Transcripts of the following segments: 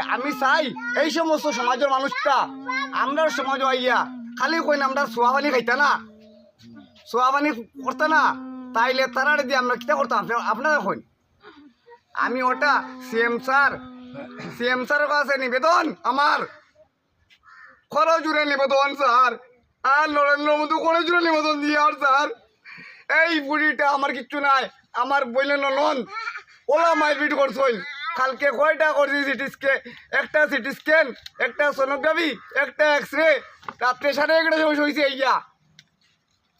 আমি চাই এই সমস্ত সমাজের মানুষটা আমরা সমাজ আইয়া খালি কই না আমরা সোয়া পানি খাইতা না। সোয়া পানি করতে না, তাইলে তারা দিয়ে আমরা কিতা করতাম? আপনা- আপনারা কই আমি ওটা সিএম স্যার, সিএম স্যারের কাছে নিবেদন আমার। খরচ জুড়ে নিবেদন স্যার, আর নরেন্দ্র মোদী করে জুড়ে নিবেদন দিয়ে আর স্যার। এই বুড়িটা আমার কিচ্ছু নাই, আমার বইলে নন ওলা মাইলবিট করছই কালকে কয়টা করছি সিটি স্ক্যান একটা সিটি স্ক্যান একটা সোনোগ্রাফি একটা এক্স রে রাত্রে সাড়ে এগারোটা সময় হয়েছে ইয়া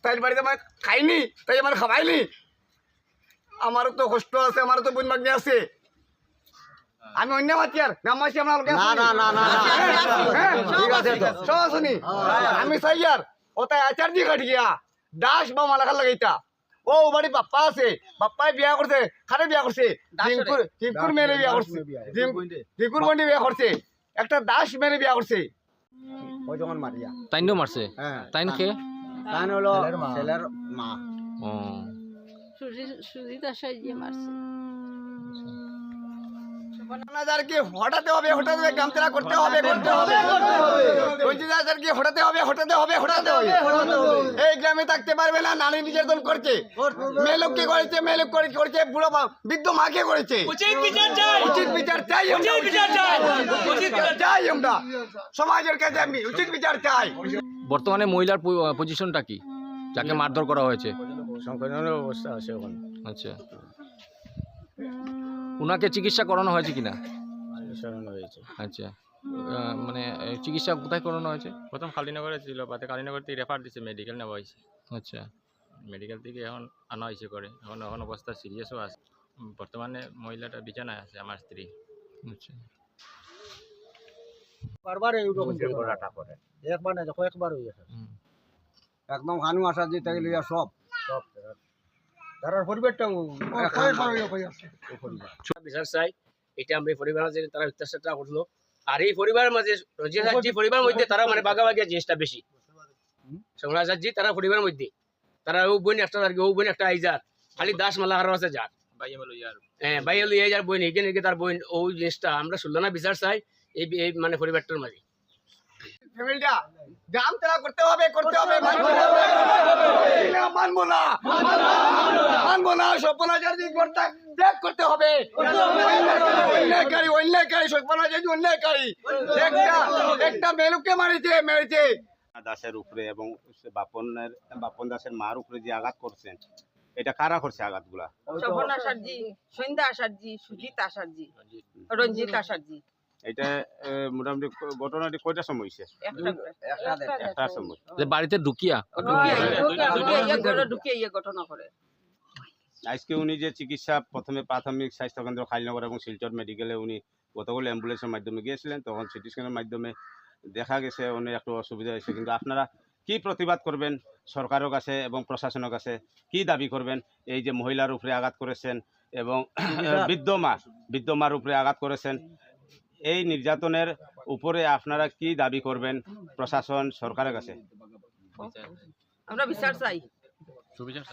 তাই বাড়িতে আমার খাইনি তাই আমার খাওয়াইনি। আমারও তো কষ্ট আছে আমারও তো বোন মাগনি আছে। আমি অন্য মাতি আর গ্রামবাসী আমরা না, না, না, না, না। হ্যাঁ, ঠিক আছে তো। সব শুনি আমি চাই আর ওটাই আচার দিয়ে কাটি গিয়া। দাস বা মালাখার লাগাইতা। ও বাড়ি বাপ্পা আছে। বাপ্পাই বিয়া করছে। খারে বিয়া করছে? টিঙ্কুর টিঙ্কুর মেরে বিয়া করছে। টিঙ্কুর বন্ডি বিয়া করছে। একটা দাস মেরে বিয়া করছে। ওই যখন মারিয়া। তাইনও মারছে? হ্যাঁ। তাইন কে? তাইন হলো ছেলের মা। ও। সুজিত আশাই দিয়ে মারছে। হাজারকে হটাতে হবে হটাতে হবে গামতলা করতে হবে করতে হবে। পঞ্চাশ হটাতে হবে। হটাতে হবে হটাতে হবে এই গ্রামে থাকতে পারবে না নারী নির্যাতন করছে। মেয়েলোককে করেছে মেয়েলোক করে করেছে বুড়ো বৃদ্ধ মাকে করেছে। উচিত বিচার চাই। চাই আমরা। উচিত বিচার চাই। উচিত বিচার চাই। আমরা। সমাজের কাছে আমি উচিত বিচার চাই। বর্তমানে মহিলার পজিশনটা কি? যাকে মারধর করা হয়েছে। সংকলনের অবস্থা আছে এখন। আচ্ছা। ওনাকে চিকিৎসা করানো হয়েছে কিনা? হয়েছে আচ্ছা মানে চিকিৎসা কোথায় করানো হয়েছে? প্রথম কালীনগরে ছিল পাতে কালীনগর থেকে রেফার দিছে মেডিকেল নেওয়া হয়েছে। আচ্ছা। মেডিকেল থেকে এখন আনা হয়েছে করে। এখন এখন অবস্থা সিরিয়াসও আছে। বর্তমানে মহিলাটা বিছানায় আছে আমার স্ত্রী। আচ্ছা। বারবার এইরকম করাটা করে। একবার না কয়েকবার হয়ে গেছে। একদম হানু আসা যে তাই লইয়া সব। সব তার পরিবারটাও বিচার চাই এটা আমরা এই মাঝে তারা অত্যাচারটা করল আর এই পরিবারের মাঝে রঞ্জিত পরিবারের মধ্যে তারা মানে জিনিসটা বেশি। সংরাজ তারা পরিবারের মধ্যে। তারা ও বোন একটা আর ও বোন একটা আইজার। খালি দাস মালা হার আছে যার। বাইয়ে বলো ইয়ার হ্যাঁ বাইরে লইয়া যার বোন এগিয়ে এগিয়ে তার বোন ওই জিনিসটা আমরা শুনলাম না বিচার চাই এই মানে পরিবারটার মাঝে। ফ্যামিলিটা গ্রাম তেরা করতে হবে করতে হবে। মানবো না। না, মানবো না দিক করতে ত্যাগ করতে হবে। অন্যায়কারী অন্যায়কারী স্বপ্নাচার অন্যায়কারী। একটা একটা মেলুককে মারিছে মেরেছে। দাসের উপরে এবং বাপনের বাপন দাসের মার উপরে যে আঘাত করছেন এটা কারা করছে আঘাতগুলা? স্বপন আশারজি সন্ধ্যা আশারজি সুজিত আশারজি রঞ্জিত আশারজি এটা মোটামুটি ঘটনাটি কয়টা সময় হয়েছে একটা সময়। বাড়িতে ঢুকিয়া? ইয়ে ঘটনা করে আজকে উনি যে চিকিৎসা প্রথমে প্রাথমিক স্বাস্থ্যকেন্দ্র খালিনগর এবং শিলচর মেডিকেলে উনি গতকাল অ্যাম্বুলেন্সের মাধ্যমে গিয়েছিলেন তখন সিটি স্ক্যানের মাধ্যমে দেখা গেছে উনি একটু অসুবিধা হয়েছে। কিন্তু আপনারা কি প্রতিবাদ করবেন সরকারের কাছে এবং প্রশাসনের কাছে? কি দাবি করবেন? এই যে মহিলার উপরে আঘাত করেছেন এবং বৃদ্ধ মা বৃদ্ধ মার উপরে আঘাত করেছেন এই নির্যাতনের উপরে আপনারা কি দাবি করবেন প্রশাসন সরকারের কাছে? আমরা বিচার চাই। সুবিচার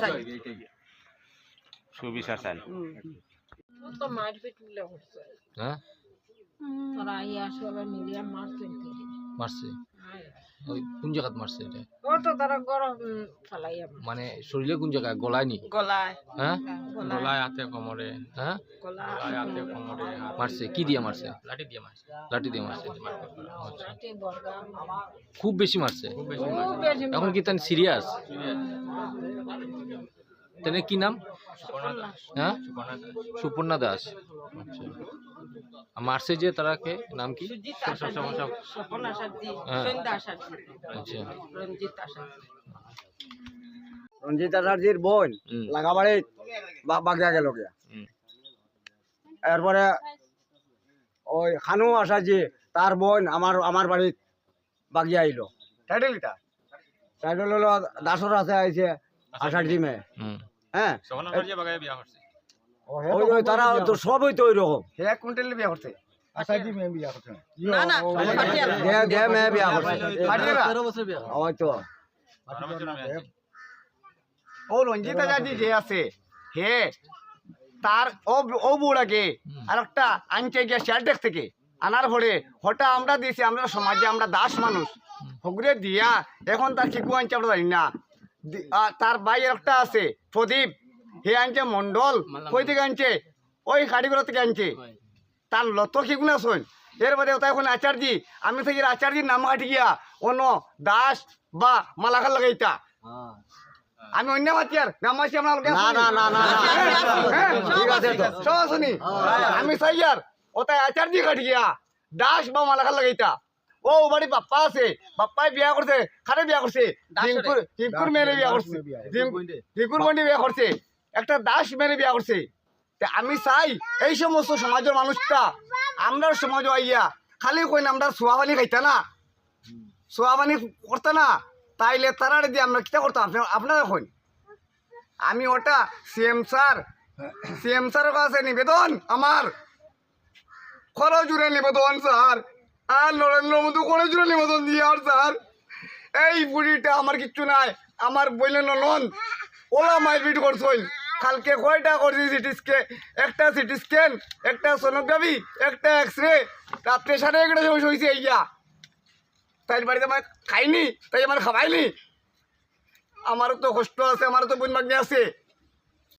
চাই। সুবিচার চান মারপিট হ্যাঁ? মারছে। ওই কোন জায়গাত মারছে এটা। ও তো তারা গরম ফালাই মানে শরীরে কোন জায়গায় গলায় নি? গলায়। হ্যাঁ? গলায়। হাতে কোমরে। হ্যাঁ? গলায় হাতে কোমরে। মারছে কি দিয়ে মারছে? লাঠি দিয়ে মারছে। লাঠি দিয়ে মারছে। আচ্ছা। খুব বেশি মারছে? খুব বেশি খুব মারছে বেশি এখন কি তান সিরিয়াস? তেনে কি নাম? হ্যাঁ? সুপর্ণা দাস। সুপর্ণা দাস। আচ্ছা। মারছে যে তারাকে নাম কি? হ্যাঁ। আচ্ছা। রঞ্জিত আচার্যের বোন লাগাবাড়ি বাগিয়া গেল গিয়া। এরপরে ওই খানু আচার্য তার বোন আমার আমার বাড়িত বাগিয়া আইলো। টাইটেল এটা? টাইটেল হলো দাসর আছে আইছে আচার্য মেয়ে হ্যাঁ। ওই ওই তারা তো সবই তো ওই রকম হে কুইন্টাল বিয়ে করছে। ও রঞ্জিত আজাদি যে আছে হে তার ও ও বুড়াকে আর একটা আনছে গিয়া শেয়ারটেক থেকে আনার পরে হঠাৎ আমরা দিয়েছি আমরা সমাজে আমরা দাস মানুষ। হগুরে দিয়া এখন তার কি আনছে আমরা জানি না। তার ভাই একটা আছে প্রদীপ। হে আনছে মন্ডল কই থেকে আনছে ওই কারিগর থেকে আনছে তার লত শিগুনা শোন এর বাদে ওটা এখন আচার্যি আমি থেকে আচার্যির নাম কাটি গিয়া অন্য দাস বা মালাখাল লাগাইতা আমি অন্য মাতিয়ার নাম আছে আমরা না না না না না হ্যাঁ, ঠিক আছে সব শুনি আমি চাই আর ওটাই আচার্যি কাটি গিয়া দাস বা মালাখাল লাগাইতা ও বাড়ি বাপ্পা আছে বাপ্পাই বিয়া করছে খারে বিয়া করছে টিঙ্কুর টিঙ্কুর মেয়েরে বিয়া করছে টিঙ্কুর বন্ডি বিয়া করছে একটা দাস মেরে বিয়া করছে। তা আমি চাই এই সমস্ত সমাজের মানুষটা আমরা সমাজ আইয়া, খালি কই না আমরা সোয়া পানি খাইতা না। সোয়া পানি করতে না, তাইলে তারা দিয়ে আমরা কিতা করতাম? আপনা- আপনারা এখন আমি ওটা সিএম স্যার, সিএম স্যারের কাছে নিবেদন আমার। খরচ জুড়ে নিবেদন স্যার, আর নরেন্দ্র মোদী করে জুড়ে নিবেদন দিয়ে আর স্যার। এই বুড়িটা আমার কিচ্ছু নাই, আমার বললেন নন ওলা মারপিট করছই কালকে কয়টা করছি সিটি স্ক্যান? একটা সিটি স্ক্যান, একটা সোনোগ্রাফি, একটা এক্স রে রাত্রে সাড়ে এগারোটা সময় শুয়েছি এইয়া। তাই বাড়িতে আমার খাইনি, তাই আমার খাবাইনি আমারও তো কষ্ট আছে, আমারও তো বোন মাগনি আছে।